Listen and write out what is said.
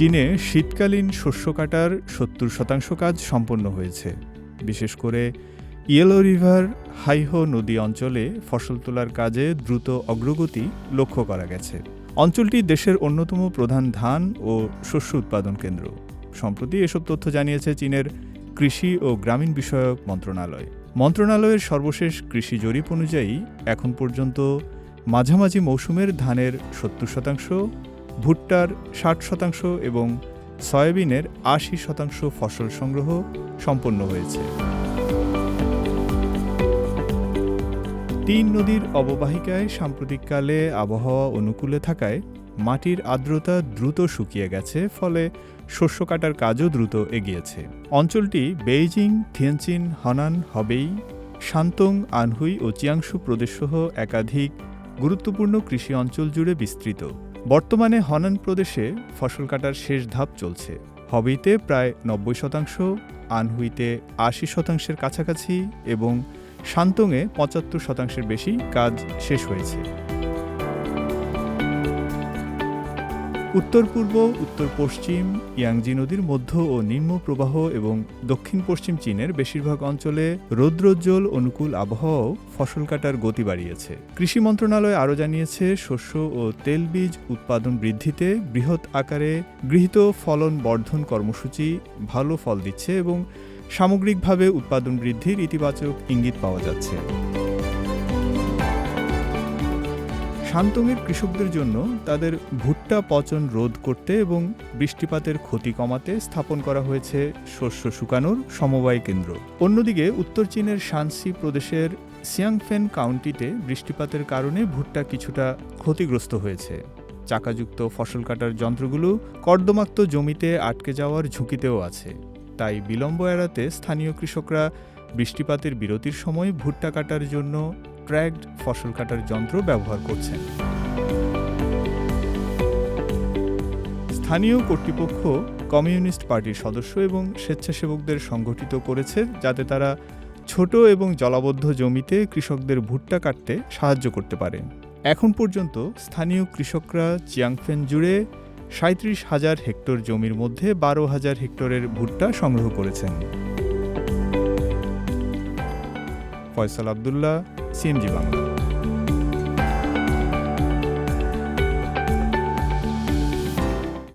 চীনে শীতকালীন শস্য কাটার সত্তর শতাংশ কাজ সম্পন্ন হয়েছে। বিশেষ করে ইয়েলো রিভার হাইহো নদী অঞ্চলে ফসল তোলার কাজে দ্রুত অগ্রগতি লক্ষ্য করা গেছে। অঞ্চলটি দেশের অন্যতম প্রধান ধান ও শস্য উৎপাদন কেন্দ্র। সম্প্রতি এসব তথ্য জানিয়েছে চীনের কৃষি ও গ্রামীণ বিষয়ক মন্ত্রণালয়। মন্ত্রণালয়ের সর্বশেষ কৃষি জরিপ অনুযায়ী এখন পর্যন্ত মাঝামাঝি মৌসুমের ধানের সত্তর শতাংশ ভুট্টার ষাট শতাংশ এবং সয়াবিনের আশি শতাংশ ফসল সংগ্রহ সম্পন্ন হয়েছে। তিন নদীর অববাহিকায় সাম্প্রতিককালে আবহাওয়া অনুকূলে থাকায় মাটির আর্দ্রতা দ্রুত শুকিয়ে গেছে, ফলে শস্য কাটার কাজও দ্রুত এগিয়েছে। অঞ্চলটি বেইজিং, থিয়েনচিন, হনান, হবেই, শান্তং, আনহুই ও চিয়াংশু প্রদেশসহ একাধিক গুরুত্বপূর্ণ কৃষি অঞ্চল জুড়ে বিস্তৃত। বর্তমানে হনান প্রদেশে ফসল কাটার শেষ ধাপ চলছে। হবিতে প্রায় নব্বই শতাংশ, আনহুইতে আশি শতাংশের কাছাকাছি এবং শান্তংয়ে পঁচাত্তর শতাংশের বেশি কাজ শেষ হয়েছে। উত্তর পূর্ব, উত্তর পশ্চিম, ইয়াংজি নদীর মধ্য ও নিম্ন প্রবাহ এবং দক্ষিণ পশ্চিম চীনের বেশিরভাগ অঞ্চলে রৌদ্রোজ্জ্বল অনুকূল আবহাওয়াও ফসল কাটার গতি বাড়িয়েছে। কৃষি মন্ত্রণালয় আরও জানিয়েছে, শস্য ও তেলবীজ উৎপাদন বৃদ্ধিতে বৃহৎ আকারে গৃহীত ফলন বর্ধন কর্মসূচি ভালো ফল দিচ্ছে এবং সামগ্রিকভাবে উৎপাদন বৃদ্ধির ইতিবাচক ইঙ্গিত পাওয়া যাচ্ছে। শান্তংয়ের কৃষকদের জন্য তাদের ভুট্টা পচন রোধ করতে এবং বৃষ্টিপাতের ক্ষতি কমাতে স্থাপন করা হয়েছে শস্য শুকানোর সমবায় কেন্দ্র। অন্যদিকে উত্তর চীনের শানসি প্রদেশের সিয়াংফেন কাউন্টিতে বৃষ্টিপাতের কারণে ভুট্টা কিছুটা ক্ষতিগ্রস্ত হয়েছে। চাকাযুক্ত ফসল কাটার যন্ত্রগুলো কর্দমাক্ত জমিতে আটকে যাওয়ার ঝুঁকিতেও আছে। তাই বিলম্ব এড়াতে স্থানীয় কৃষকরা বৃষ্টিপাতের বিরতির সময় ভুট্টা কাটার জন্য ট্র্যাকড ফসল কাটার যন্ত্র ব্যবহার করছেন। স্থানীয় কর্তৃপক্ষ কমিউনিস্ট পার্টির সদস্য এবং স্বেচ্ছাসেবকদের সংগঠিত করেছে, যাতে তারা ছোট এবং জলাবদ্ধ জমিতে কৃষকদের ভুট্টা কাটতে সাহায্য করতে পারে। এখন পর্যন্ত স্থানীয় কৃষকরা চিয়াংফেন জুড়ে সাঁত্রিশ হাজার হেক্টর জমির মধ্যে বারো হাজার হেক্টরের ভুট্টা সংগ্রহ করেছেন। ফয়সাল আবদুল্লাহ সিএমজি বাংলা